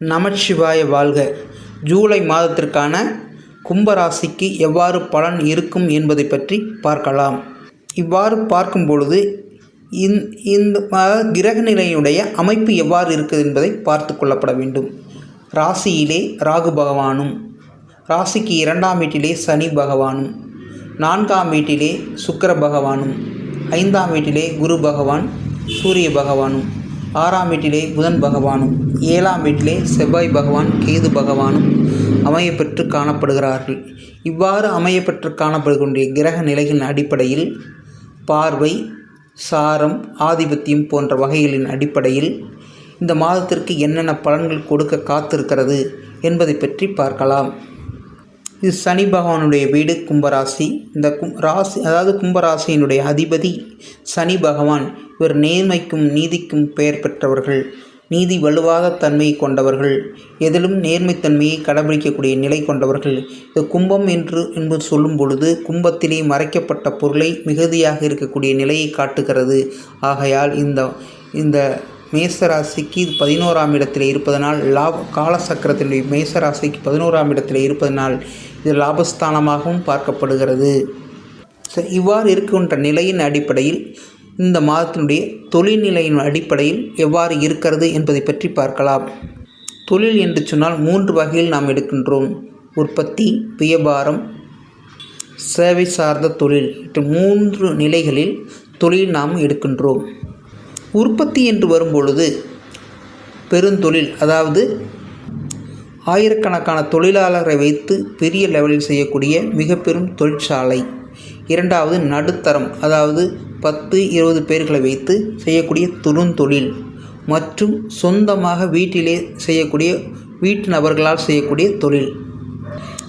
நமச்சிவாய வாழ்க. ஜூலை மாதத்திற்கான கும்பராசிக்கு எவ்வாறு பலன் இருக்கும் என்பதை பற்றி பார்க்கலாம். இவ்வாறு பார்க்கும் பொழுது இந் இந்த கிரக நிலையுடைய அமைப்பு எவ்வாறு இருக்குது என்பதை பார்த்து கொள்ளப்பட வேண்டும். ராசியிலே ராகு பகவானும் ராசிக்கு இரண்டாம் வீட்டிலே சனி பகவானும் நான்காம் வீட்டிலே சுக்கிர பகவானும் ஐந்தாம் வீட்டிலே குரு பகவான் சூரிய பகவானும். ஆறாம் வீட்டிலே புதன் பகவானும் ஏழாம் வீட்டிலே செவ்வாய் பகவான் கேது பகவானும் அமையப்பெற்று காணப்படுகிறார்கள். இவ்வாறு அமையப்பெற்று காணப்படுகின்ற கிரக நிலைகளின் அடிப்படையில் பார்வை சாரம் ஆதிபத்தியம் போன்ற வகைகளின் அடிப்படையில் இந்த மாதத்திற்கு என்னென்ன பலன்கள் கொடுக்க காத்திருக்கிறது என்பதை பற்றி பார்க்கலாம். இது சனி பகவானுடைய வீடு கும்பராசி. இந்த கும் ராசி அதாவது கும்பராசியினுடைய அதிபதி சனி பகவான். இவர் நேர்மைக்கும் நீதிக்கும் பெயர் பெற்றவர்கள். நீதி வலுவாத தன்மையை கொண்டவர்கள். எதிலும் நேர்மைத்தன்மையை கடைபிடிக்கக்கூடிய நிலை கொண்டவர்கள். இது கும்பம் என்று என்பது சொல்லும் பொழுது கும்பத்திலே மறைக்கப்பட்ட பொருளை மிகுதியாக இருக்கக்கூடிய நிலையை காட்டுகிறது. ஆகையால் இந்த இந்த மேசராசிக்கு பதினோராம் இடத்தில் இருப்பதனால் லாப காலசக்கரத்தினுடைய மேசராசிக்கு பதினோராம் இடத்தில் இருப்பதனால் இது லாபஸ்தானமாகவும் பார்க்கப்படுகிறது. சரி இவ்வாறு இருக்கின்ற நிலையின் அடிப்படையில் இந்த மாதத்தினுடைய தொழில்நிலையின் அடிப்படையில் எவ்வாறு இருக்கிறது என்பதை பற்றி பார்க்கலாம். தொழில் என்று சொன்னால் மூன்று வகையில் நாம் எடுக்கின்றோம். உற்பத்தி வியாபாரம் சேவை சார்ந்த தொழில். மூன்று நிலைகளில் தொழில் நாம் எடுக்கின்றோம். உற்பத்தி என்று வரும்பொழுது பெருந்தொழில் அதாவது ஆயிரக்கணக்கான தொழிலாளரை வைத்து பெரிய லெவலில் செய்யக்கூடிய மிக பெரும் தொழிற்சாலை. இரண்டாவது நடுத்தரம் அதாவது பத்து இருபது பேர்களை வைத்து செய்யக்கூடிய துருந்தொழில் மற்றும் சொந்தமாக வீட்டிலே செய்யக்கூடிய வீட்டு நபர்களால் செய்யக்கூடிய தொழில்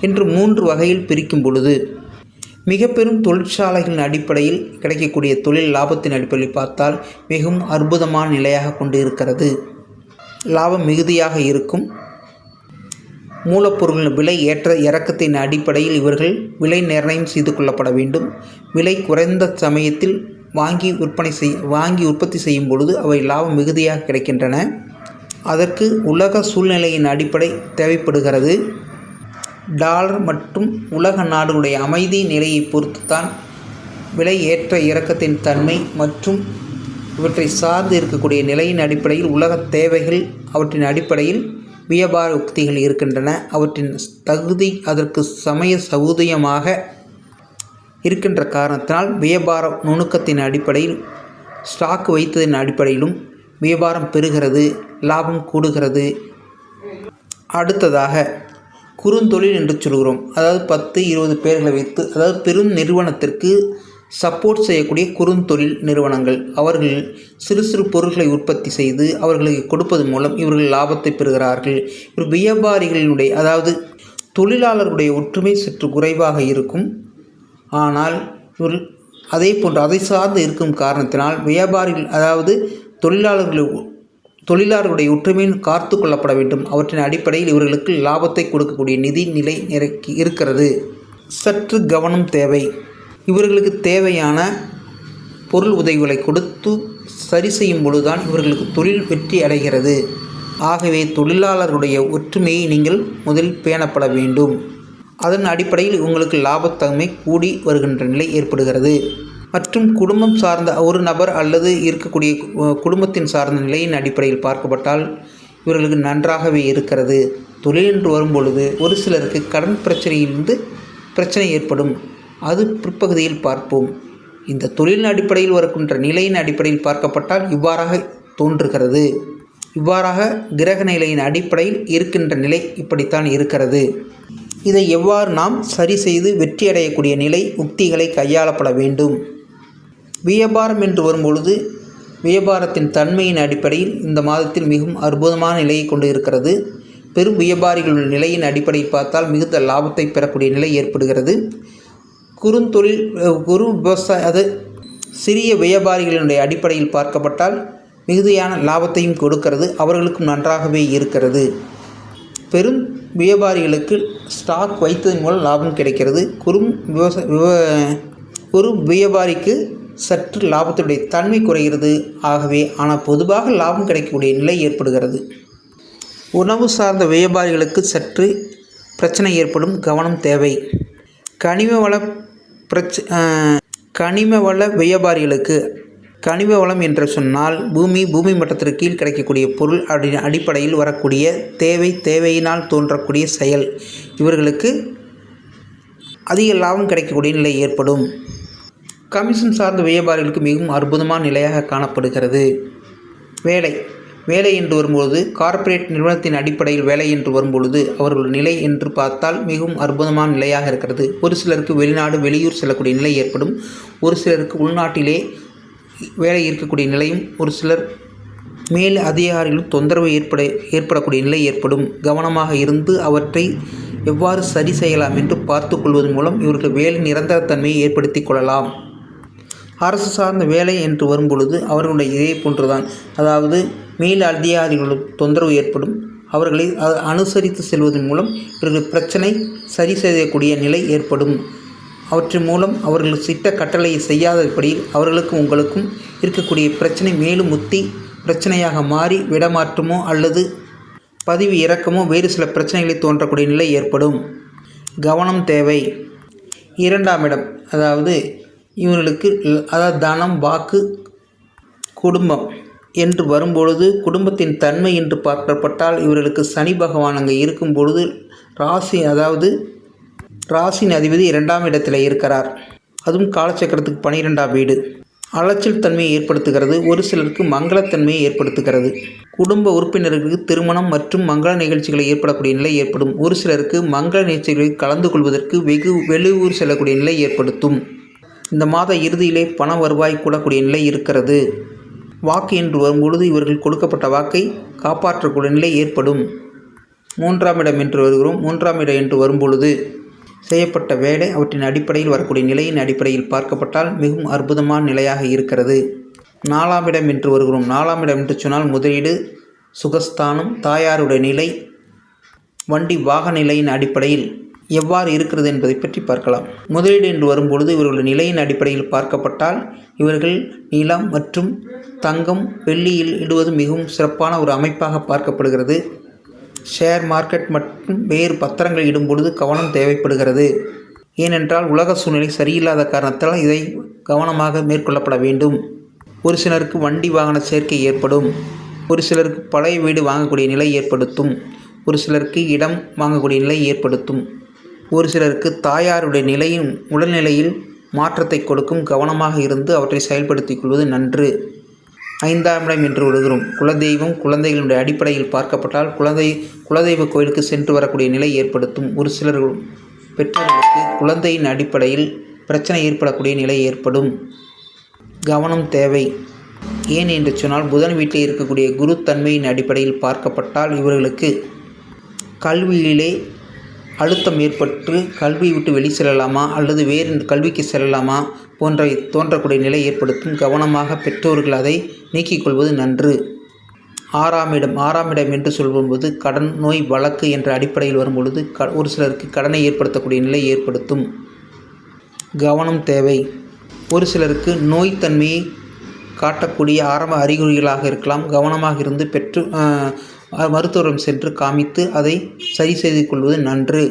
என்று மூன்று வகையில் பிரிக்கும் பொழுது மிக பெரும் தொழிற்சாலைகளின் அடிப்படையில் கிடைக்கக்கூடிய தொழில் லாபத்தின் அடிப்படையில் பார்த்தால் மிகவும் அற்புதமான நிலையாக கொண்டு இருக்கிறது லாபம் மிகுதியாக இருக்கும். மூலப்பொருளின் விலை ஏற்ற இறக்கத்தின் அடிப்படையில் இவர்கள் விலை நிர்ணயம் செய்து கொள்ளப்பட வேண்டும். விலை குறைந்த சமயத்தில் வாங்கி விற்பனை செய் வாங்கி உற்பத்தி செய்யும் பொழுது அவை லாபம் மிகுதியாக கிடைக்கின்றன. அதற்கு உலக சூழ்நிலையின் அடிப்படை தேவைப்படுகிறது. டாலர் மற்றும் உலக நாடுகளுடைய அமைதி நிலையை பொறுத்து தான் விலை ஏற்ற இறக்கத்தின் தன்மை மற்றும் இவற்றை சார்ந்து இருக்கக்கூடிய நிலையின் அடிப்படையில் உலக தேவைகள் அவற்றின் அடிப்படையில் வியாபார உக்திகள் இருக்கின்றன. அவற்றின் தகுதி அதற்கு சமய சௌதியமாக இருக்கின்ற காரணத்தினால் வியாபார நுணுக்கத்தின் அடிப்படையில் ஸ்டாக் வைத்ததின் அடிப்படையிலும் வியாபாரம் பெறுகிறது லாபம் கூடுகிறது. அடுத்ததாக குறுந்தொழில் என்று சொல்கிறோம். அதாவது பத்து இருபது பேர்களை வைத்து அதாவது பெரும் நிறுவனத்திற்கு சப்போர்ட் செய்யக்கூடிய குறுந்தொழில் நிறுவனங்கள். அவர்கள் சிறு சிறு பொருட்களை உற்பத்தி செய்து அவர்களுக்கு கொடுப்பது மூலம் இவர்கள் லாபத்தை பெறுகிறார்கள். இவர் வியாபாரிகளினுடைய அதாவது தொழிலாளர்களுடைய ஒற்றுமை சற்று குறைவாக இருக்கும். ஆனால் இவர் அதே போன்று அதை சார்ந்து இருக்கும் காரணத்தினால் வியாபாரிகள் அதாவது தொழிலாளர்கள் தொழிலாளர்களுடைய ஒற்றுமையின் காத்து கொள்ளப்பட வேண்டும். அவற்றின் அடிப்படையில் இவர்களுக்கு லாபத்தை கொடுக்கக்கூடிய நிதி நிலை நிறக்கி இருக்கிறது. சற்று கவனம் தேவை. இவர்களுக்கு தேவையான பொருள் உதவிகளை கொடுத்து சரி செய்யும் பொழுதுதான் இவர்களுக்கு தொழில் வெற்றி அடைகிறது. ஆகவே தொழிலாளருடைய ஒற்றுமையை நீங்கள் முதலில் பேணப்பட வேண்டும். அதன் அடிப்படையில் உங்களுக்கு லாபத்தன்மை கூடி வருகின்ற நிலை ஏற்படுகிறது. மற்றும் குடும்பம் சார்ந்த ஒரு நபர் அல்லது இருக்கக்கூடிய குடும்பத்தின் சார்ந்த நிலையின் அடிப்படையில் பார்க்கப்பட்டால் இவர்களுக்கு நன்றாகவே இருக்கிறது. தொழில் என்று வரும்பொழுது ஒரு சிலருக்கு கடன் பிரச்சனையிலிருந்து பிரச்சனை ஏற்படும். அது பிற்பகுதியில் பார்ப்போம். இந்த தொழிலின் அடிப்படையில் வருகின்ற நிலையின் அடிப்படையில் பார்க்கப்பட்டால் இவ்வாறாக தோன்றுகிறது. இவ்வாறாக கிரக நிலையின் அடிப்படையில் இருக்கின்ற நிலை இப்படித்தான் இருக்கிறது. இதை எவ்வாறு நாம் சரி செய்து வெற்றியடையக்கூடிய நிலை உக்திகளை கையாளப்பட வேண்டும்? வியாபாரம் என்று வரும்பொழுது வியாபாரத்தின் தன்மையின் அடிப்படையில் இந்த மாதத்தில் மிகவும் அற்புதமான நிலையை கொண்டு இருக்கிறது. பெரும் வியாபாரிகளுடைய நிலையின் அடிப்படையில் பார்த்தால் மிகுந்த லாபத்தை பெறக்கூடிய நிலை ஏற்படுகிறது. குறுந்தொழில் குறு விவசாய அது சிறிய வியாபாரிகளினுடைய அடிப்படையில் பார்க்கப்பட்டால் மிகுதியான லாபத்தையும் கொடுக்கிறது. அவர்களுக்கும் நன்றாகவே இருக்கிறது. பெரும் வியாபாரிகளுக்கு ஸ்டாக் வைத்ததன் மூலம் லாபம் கிடைக்கிறது. குறும் விவசாய விவ வியாபாரிக்கு சற்று லாபத்துடைய தன்மை குறைகிறது. ஆகவே ஆனால் பொதுவாக லாபம் கிடைக்கக்கூடிய நிலை ஏற்படுகிறது. உணவு சார்ந்த வியாபாரிகளுக்கு சற்று பிரச்சனை ஏற்படும் கவனம் தேவை. கனிம வள பிரச்ச கனிம வள வியாபாரிகளுக்கு கனிம வளம் என்று சொன்னால் பூமி பூமி மட்டத்திற்கு கீழ் கிடைக்கக்கூடிய பொருள் அடி அடிப்படையில் வரக்கூடிய தேவை தேவையினால் தோன்றக்கூடிய செயல். இவர்களுக்கு அதிக லாபம் கிடைக்கக்கூடிய நிலை ஏற்படும். கமிஷன் சார்ந்த வியாபாரிகளுக்கு மிகவும் அற்புதமான நிலையாக காணப்படுகிறது. வேலை. வேலை என்று வரும்பொழுது கார்ப்பரேட் நிறுவனத்தின் அடிப்படையில் வேலை என்று வரும்பொழுது அவர்கள் நிலை என்று பார்த்தால் மிகவும் அற்புதமான நிலையாக இருக்கிறது. ஒரு சிலருக்கு வெளிநாடு வெளியூர் செல்லக்கூடிய நிலை ஏற்படும். ஒரு சிலருக்கு உள்நாட்டிலே வேலை இருக்கக்கூடிய நிலையும் ஒரு சிலர் மேல் அதிகாரிகளும் தொந்தரவு ஏற்பட ஏற்படக்கூடிய நிலை ஏற்படும். கவனமாக இருந்து அவற்றை எவ்வாறு சரி செய்யலாம் என்று பார்த்து கொள்வதன் மூலம் இவர்கள் வேலை நிரந்தரத்தன்மையை ஏற்படுத்தி கொள்ளலாம். அரசு சார்ந்த வேலை என்று வரும்பொழுது அவர்களுடைய இதே போன்றுதான். அதாவது மேல் அதிகாரிகளும் தொந்தரவு ஏற்படும். அவர்களை அனுசரித்து செல்வதன் மூலம் இவர்கள் பிரச்சனை சரி செய்யக்கூடிய நிலை ஏற்படும். அவற்றின் மூலம் அவர்கள் சிட்ட கட்டளையை செய்யாதபடி அவர்களுக்கும் உங்களுக்கும் இருக்கக்கூடிய பிரச்சனை மேலும் முத்தி பிரச்சனையாக மாறி விடமாற்றமோ அல்லது பதிவு இறக்கமோ வேறு சில பிரச்சனைகளை தோன்றக்கூடிய நிலை ஏற்படும். கவனம் தேவை. இரண்டாம் இடம் அதாவது இவர்களுக்கு அதாவது தனம் வாக்கு குடும்பம் என்று வரும்பொழுது குடும்பத்தின் தன்மை என்று பார்க்கப்பட்டால் இவர்களுக்கு சனி பகவான் அங்கே இருக்கும் பொழுது ராசி அதாவது ராசியின் அதிபதி இரண்டாம் இடத்தில் இருக்கிறார். அதுவும் காலச்சக்கரத்துக்கு பனிரெண்டாம் வீடு. அலைச்சல் தன்மையை ஏற்படுத்துகிறது. ஒரு சிலருக்கு மங்களத்தன்மையை ஏற்படுத்துகிறது. குடும்ப உறுப்பினர்களுக்கு திருமணம் மற்றும் மங்கள நிகழ்ச்சிகளை ஏற்படக்கூடிய நிலை ஏற்படும். ஒரு சிலருக்கு மங்கள நிகழ்ச்சிகளில் கலந்து கொள்வதற்கு வெகு வெளியூர் செல்லக்கூடிய நிலை ஏற்படுத்தும். இந்த மாத இறுதியிலே பண வருவாய் கூடக்கூடிய நிலை இருக்கிறது. வாக்கு என்று வரும்பொழுது இவர்கள் கொடுக்கப்பட்ட வாக்கை காப்பாற்றக்கூடிய நிலை ஏற்படும். மூன்றாம் இடம் என்று வருகிறோம். மூன்றாம் இடம் என்று வரும்பொழுது செய்யப்பட்ட வேலை அவற்றின் அடிப்படையில் வரக்கூடிய நிலையின் அடிப்படையில் பார்க்கப்பட்டால் மிகவும் அற்புதமான நிலையாக இருக்கிறது. நாலாம் இடம் என்று வருகிறோம். நாலாம் இடம் என்று சொன்னால் முதலீடு சுகஸ்தானம் தாயாருடைய நிலை வண்டி வாகன நிலையின் அடிப்படையில் எவ்வாறு இருக்கிறது என்பதை பற்றி பார்க்கலாம். முதலீடு என்று வரும்பொழுது இவர்களுடைய நிலையின் அடிப்படையில் பார்க்கப்பட்டால் இவர்கள் நிலம் மற்றும் தங்கம் வெள்ளியில் இடுவது மிகவும் சிறப்பான ஒரு அமைப்பாக பார்க்கப்படுகிறது. ஷேர் மார்க்கெட் மற்றும் வேறு பத்திரங்கள் இடும்பொழுது கவனம் தேவைப்படுகிறது. ஏனென்றால் உலக சூழ்நிலை சரியில்லாத காரணத்தால் இதை கவனமாக மேற்கொள்ளப்பட வேண்டும். ஒரு சிலருக்கு வண்டி வாகன சேர்க்கை ஏற்படும். ஒரு சிலருக்கு பழைய வீடு வாங்கக்கூடிய நிலை ஏற்படுத்தும். ஒரு சிலருக்கு இடம் வாங்கக்கூடிய நிலை ஏற்படுத்தும். ஒரு சிலருக்கு தாயாருடைய நிலையும் உடல்நிலையில் மாற்றத்தை கொடுக்கும் கவனமாக இருந்து அவற்றை செயல்படுத்திக் கொள்வது நன்று. ஐந்தாம் இடம் என்று விடுகிறோம் குலதெய்வம் குழந்தைகளுடைய அடிப்படையில் பார்க்கப்பட்டால் குழந்தை குலதெய்வ கோயிலுக்கு சென்று வரக்கூடிய நிலை ஏற்படுத்தும். ஒரு சிலர் பெற்றோர்களுக்கு குழந்தையின் அடிப்படையில் பிரச்சனை ஏற்படக்கூடிய நிலை ஏற்படும். கவனம் தேவை. ஏன் என்று சொன்னால் புதன் வீட்டில் இருக்கக்கூடிய குரு தன்மையின் அடிப்படையில் பார்க்கப்பட்டால் இவர்களுக்கு கல்வியிலே அழுத்தம் ஏற்பட்டு கல்வி விட்டு வெளி செல்லலாமா? அல்லது வேறு கல்விக்கு செல்லலாமா? போன்ற தோன்றக்கூடிய நிலை ஏற்படுத்தும் கவனமாக பெற்றோர்கள் அதை நீக்கிக் கொள்வது நன்று. ஆறாம் இடம் ஆறாம் இடம் என்று சொல்லும்போது கடன் நோய் வழக்கு என்ற அடிப்படையில் வரும்பொழுது க ஒரு சிலருக்கு கடனை ஏற்படுத்தக்கூடிய நிலை ஏற்படுத்தும். கவனம் தேவை. ஒரு சிலருக்கு நோய் தன்மையை காட்டக்கூடிய ஆரம்ப அறிகுறிகளாக இருக்கலாம். கவனமாக இருந்து பெற்று மருத்துவரிடம் சென்று காமித்து அதை சரி செய்து கொள்வது நன்று.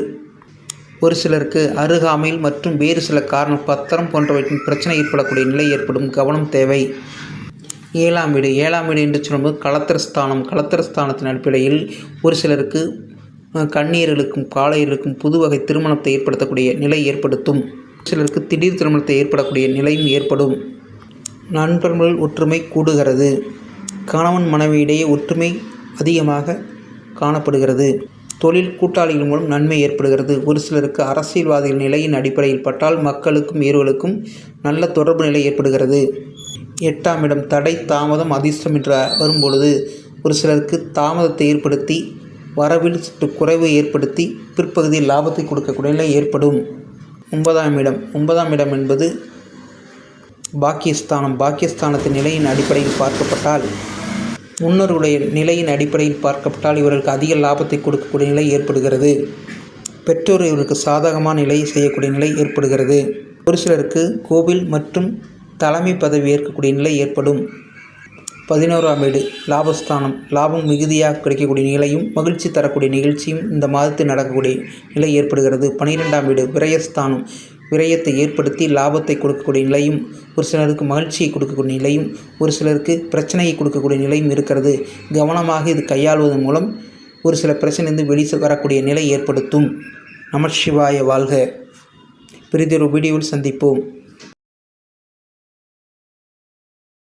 ஒரு சிலருக்கு அருகாமையில் மற்றும் வேறு சில காரணம் பத்திரம் போன்றவற்றின் பிரச்சனை ஏற்படக்கூடிய நிலை ஏற்படும் கவனம் தேவை. ஏழாம் வீடு. ஏழாம் வீடு என்று சொல்லும்போது களத்திரஸ்தானம் களத்திரஸ்தானத்தின் அடிப்படையில் ஒரு சிலருக்கு கண்ணீர்களுக்கும் கன்னியர்களுக்கும் காளையர்களுக்கும் புது வகை திருமணத்தை ஏற்படுத்தக்கூடிய நிலை ஏற்படுத்தும். சிலருக்கு திடீர் திருமணத்தை ஏற்படக்கூடிய நிலையும் ஏற்படும். நண்பர்கள் ஒற்றுமை கூடுகிறது. கணவன் மனைவியிடையே ஒற்றுமை அதிகமாக காணப்படுகிறது. தொழில் கூட்டாளிகள் மூலம் நன்மை ஏற்படுகிறது. ஒரு சிலருக்கு அரசியல்வாதிகள் நிலையின் அடிப்படையில் பட்டால் மக்களுக்கும் ஏறுகளுக்கும் நல்ல தொடர்பு நிலை ஏற்படுகிறது. எட்டாம் இடம் தடை தாமதம் அதிர்ஷ்டம் என்று வரும்பொழுது ஒரு சிலருக்கு தாமதத்தை ஏற்படுத்தி வரவில் சற்று குறைவை ஏற்படுத்தி பிற்பகுதியில் லாபத்தை கொடுக்கக்கூடிய நிலை ஏற்படும். ஒன்பதாம் இடம். ஒன்பதாம் இடம் என்பது பாக்கியஸ்தானம். பாக்கியஸ்தானத்தின் நிலையின் அடிப்படையில் பார்க்கப்பட்டால் முன்னோருடைய நிலையின் அடிப்படையில் பார்க்கப்பட்டால் இவர்களுக்கு அதிக லாபத்தை கொடுக்கக்கூடிய நிலை ஏற்படுகிறது. பெற்றோர் இவருக்கு சாதகமான நிலையை செய்யக்கூடிய நிலை ஏற்படுகிறது. ஒரு சிலருக்கு கோவில் மற்றும் தலைமை பதவி ஏற்கக்கூடிய நிலை ஏற்படும். பதினோராம் வீடு லாபஸ்தானம். லாபம் மிகுதியாக கிடைக்கக்கூடிய நிலையும் மகிழ்ச்சி தரக்கூடிய நிகழ்ச்சியும் இந்த மாதத்தில் நடக்கக்கூடிய நிலை ஏற்படுகிறது. பனிரெண்டாம் வீடு விரயஸ்தானம். விரயத்தை ஏற்படுத்தி லாபத்தை கொடுக்கக்கூடிய நிலையும் ஒரு சிலருக்கு மகிழ்ச்சியை கொடுக்கக்கூடிய நிலையும் ஒரு சிலருக்கு பிரச்சனையை கொடுக்கக்கூடிய நிலையும் இருக்கிறது. கவனமாக இது கையாள்வதன் மூலம் ஒரு சில பிரச்சனைந்து வெளி வரக்கூடிய நிலை ஏற்படுத்தும். நமசிவாய வாழ்க. பிரிதொரு வீடியோவில் சந்திப்போம்.